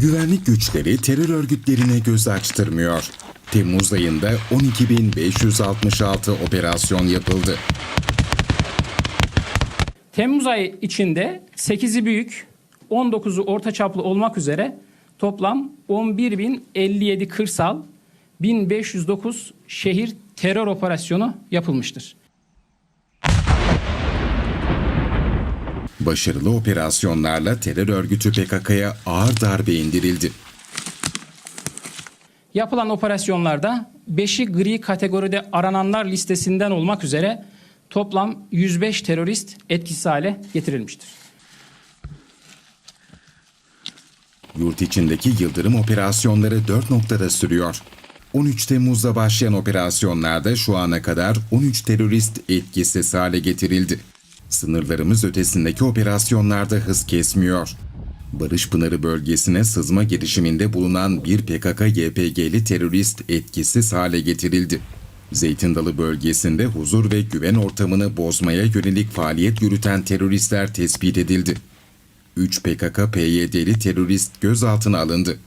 Güvenlik güçleri terör örgütlerine göz açtırmıyor. Temmuz ayında 12.566 operasyon yapıldı. Temmuz ayı içinde 8'i büyük, 19'u orta çaplı olmak üzere toplam 11.057 kırsal, 1509 şehir terör operasyonu yapılmıştır. Başarılı operasyonlarla terör örgütü PKK'ya ağır darbe indirildi. Yapılan operasyonlarda 5'i gri kategoride arananlar listesinden olmak üzere toplam 105 terörist etkisiz hale getirilmiştir. Yurt içindeki yıldırım operasyonları 4 noktada sürüyor. 13 Temmuz'da başlayan operasyonlarda şu ana kadar 13 terörist etkisiz hale getirildi. Sınırlarımız ötesindeki operasyonlarda hız kesmiyor. Barış Pınarı bölgesine sızma girişiminde bulunan bir PKK-YPG'li terörist etkisiz hale getirildi. Zeytin Dalı bölgesinde huzur ve güven ortamını bozmaya yönelik faaliyet yürüten teröristler tespit edildi. 3 PKK-PYD'li terörist gözaltına alındı.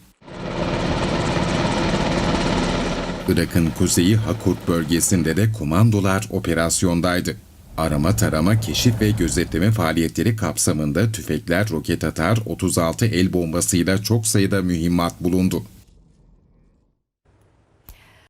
Irak'ın kuzeyi Hakurt bölgesinde de komandolar operasyondaydı. Arama tarama, keşif ve gözetleme faaliyetleri kapsamında tüfekler, roket atar, 36 el bombasıyla çok sayıda mühimmat bulundu.